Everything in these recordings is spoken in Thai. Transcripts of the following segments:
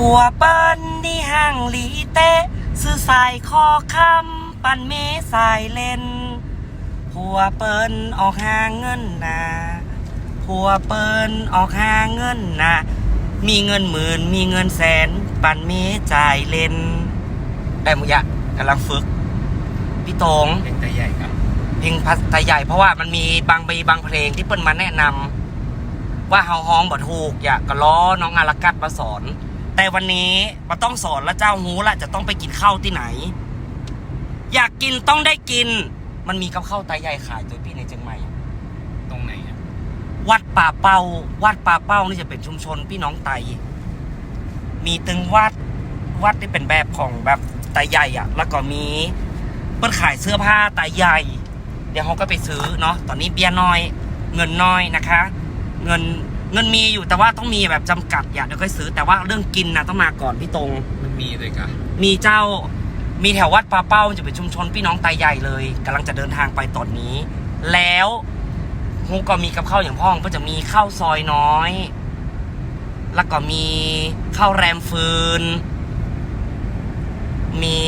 ผัวเปิ้นนี่ห่างหลีเตะซื้อสายคอคำปันเมสายเล่นผัวเปิ้นออกหาเงินนาผัวเปิ้นออกหาเงินนามีเงินหมื่นมีเงินแสน ปันเมจ่ายเล่นได้มุยะกำลังฝึก พี่ตรงเป็นแต่ใหญ่ครับเพลงพัทยใหญ่เพราะว่ามันมีบางใบบางเพลงที่เปิ้นมาแนะนำว่าเฮาฮ้องบ่ถูกอยากก็ล้อน้องอารากัดมาสอน แต่วันนี้มาต้องสอนแล้วเจ้าหูละจะต้องไปกินข้าวที่ไหน อยากกินต้องได้กิน มันมีกับข้าวไตใหญ่ขายตัวพี่ในเชียงใหม่ ตรงไหนอะวัดป่าเป้า วัดป่าเป้านี่จะเป็นชุมชนพี่น้องไต มีตึงวัดวัดที่เป็นแบบของแบบไตใหญ่อะแล้วก็มีเปิ้นขายเสื้อผ้าไตใหญ่ เดี๋ยวเขาก็ไปซื้อเนาะตอนนี้เบียร์น้อย เงินน้อยนะคะ เงิน เงินมีอยู่แต่ว่าต้องมีแบบจำกัดอย่าเดี๋ยวค่อยซื้อแต่ว่าเรื่องกินนะต้องมาก่อนพี่ตรง มันมีเลยค่ะมีเจ้ามีแถววัดปลาเป้าจะเป็นชุมชนพี่น้องไตใหญ่เลยกำลังจะเดินทางไปตอนนี้ แล้วฮุกก็มีกับข้าวอย่างพ่องก็จะมีข้าวซอยน้อย แล้วก็มีข้าวแรมฟืน มี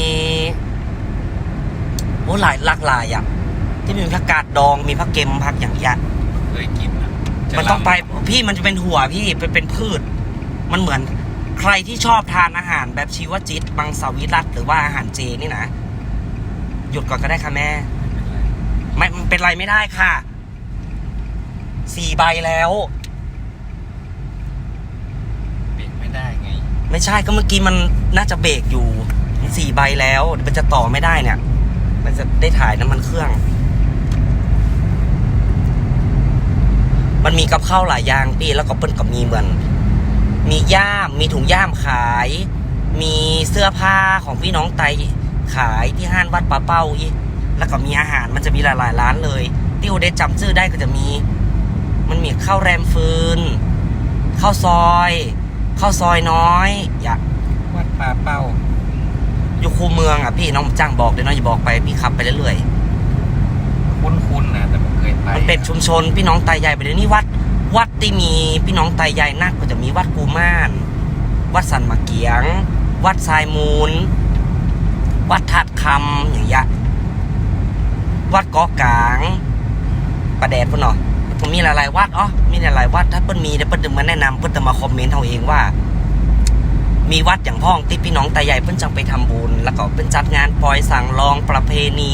โอ้หลายหลากหลายอะที่มีผักกาดดองมีผักเก็มผักอย่างเงี้ย เคยกินอะจะ มันต้องลำไปพี่มันจะเป็นหัวพี่เป็นเป็นพืช มันเหมือนใครที่ชอบทานอาหารแบบชีวจิตมังสวิรัตหรือว่าอาหารเจนี่นะ หยุดก่อนก็ได้ค่ะแม่ ไม่มันเป็นไรไม่ได้ค่ะสี่ใบแล้วเบรกไม่ได้ไง ไม่ใช่ก็เมื่อกี้มันน่าจะเบรกอยู่สี่ใบแล้วเดี๋ยวมันจะต่อไม่ได้เนี่ย มันจะได้ถ่ายน้ำมันเครื่อง มันมีกับข้าวหลายอย่างพี่แล้วก็เปิ้ลกับมีเหมือน มีย่ามมีถุงย่ามขาย มีเสื้อผ้าของพี่น้องไตขายที่ห้านวัดป่าเป้าอีกแล้วก็มีอาหารมันจะมีหลายๆร้านเลยที่โอเดสจำชื่อได้ก็จะมี มันมีข้าวแรมฟืนข้าวซอยข้าวซอยน้อยอย่าวัดปลาเป้าอยู่คูเมืองอะพี่น้องจ้างบอกเดี๋ยวน้องอย่าบอกไปพี่ขับไปเรื่อยๆ คุ้นๆนะแต่ผมเคยไปมันเป็นชุมชนพี่น้องไตใหญ่ไปเดี๋ยวนี้วัด วัดที่มีพี่น้องไตใหญ่นักก็จะมีวัดกูม่าน วัดสันมะเกียง วัดทรายมูล วัดทัดคำอย่างเงี้ยวัดกาะกลางประแดดพุ่นเนาะมันมีหลายๆวัดอ๋อมีหลายๆวัดถ้าเปิ้นมีเดี๋ยวเปิ้นจะมาแนะนำเปิ้นจะมาคอมเมนต์เอาเองว่า มีวัดอย่างพ้องที่พี่น้องไตใหญ่เพิ่นจังไปทำบุญ แล้วก็เป็นจัดงานปล่อยสั่งลองประเพณี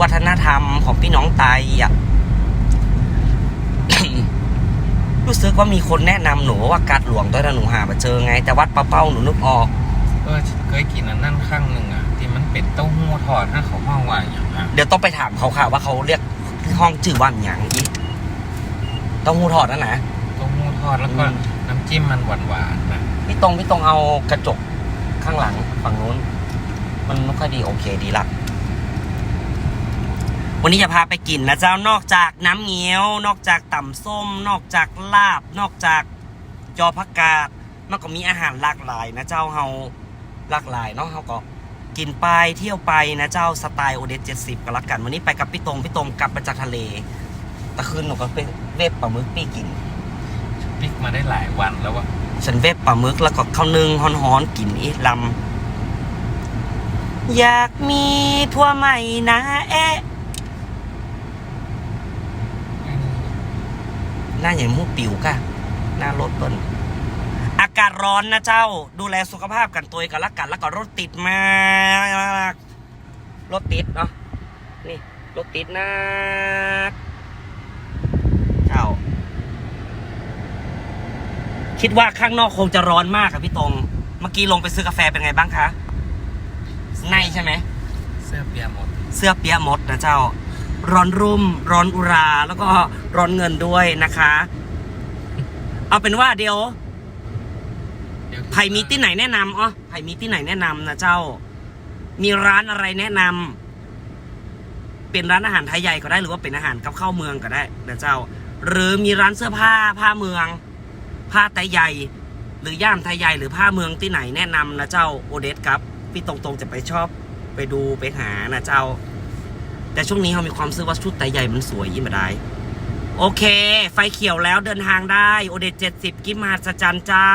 วัฒนธรรมของพี่น้องไตอะรู้สึกว่ามีคนแนะนำหนูว่ากัดหลวงตอนนั้นหนูหามาเจอไง แต่วัดปะเป้าหนูนึกออกเออเคยกินอันนั่นข้างหนึ่งอะที่มันเป็นเต้าหู้ทอดถ้าเขาห้องว่าอย่างอะเดี๋ยวต้องไปถามเขาค่ะว่าเขาเรียกห้องชื่อว่าอย่างอีเต้องหูทอดนั่นนะเต้าหู้ทอดแล้วก็อืมน้ำจิ้มมันหวานๆนะพี่ตรงพี่ตรงเอากระจกข้างหลังฝั่งนู้น มันไม่ค่อยดีโอเคดีละ วันนี้จะพาไปกินนะเจ้านอกจากน้ำเงี้ยว นอกจากต่ำส้ม นอกจากลาบ นอกจากจอผักกาดมันก็มีอาหารหลากหลายนะเจ้าเฮาหลากหลายเนาะเฮาก็กินไปเที่ยวไปนะเจ้าสไตล์โอเดสเจ็ดสิบก็แล้วกัน วันนี้ไปกับพี่ตรงพี่ตรงกลับมาจากทะเลตะคืนหนูก็ไปเวฟปลาหมึกปี้กินพลิกมาได้หลายวันแล้วอะฉันเวฟปลาหมึกแล้วก็ข้าวนึ่งฮ้อนๆกินอีลำอยากมีผัวใหม่นะเอ๊ะ หน้าอย่างมูปิวกะหน้ารถเปิ้นอากาศร้อนนะเจ้า ดูแลสุขภาพกันตัวเองกันละกัน แล้วก็รถติดมากรถติดเนาะนี่รถติดนะเจ้า คิดว่าข้างนอกคงจะร้อนมากครับพี่ตรง เมื่อกี้ลงไปซื้อกาแฟเป็นไงบ้างคะในใช่ไหมเสื้อเปียหมด เสื้อเปียมดนะเจ้า ร้อนรุ่ม ร้อนอุรา แล้วก็ร้อนเงินด้วยนะคะ เอาเป็นว่าเดี๋ยวไผ่มีที่ไหนแนะนำอ๋อไผ่มีที่ไหนแนะนำนะเจ้า มีร้านอะไรแนะนำเป็นร้านอาหารไทยใหญ่ก็ได้หรือว่าเป็นอาหารกับข้าวเมืองก็ได้นะเจ้า หรือมีร้านเสื้อผ้าผ้าเมือง ผ้าไทยใหญ่ หรือย่านไทยใหญ่หรือผ้าเมืองที่ไหนแนะนำนะเจ้าโอเดสครับ พี่ตรงๆจะไปชอบไปดูไปหานะเจ้า แต่ช่วงนี้เขามีความซื้อว่าชุดไตใหญ่มันสวยยิ่งมาได้ โอเค ไฟเขียวแล้วเดินทางได้ โอเดตเจ็ดสิบกิมมหัศจรรย์เจ้า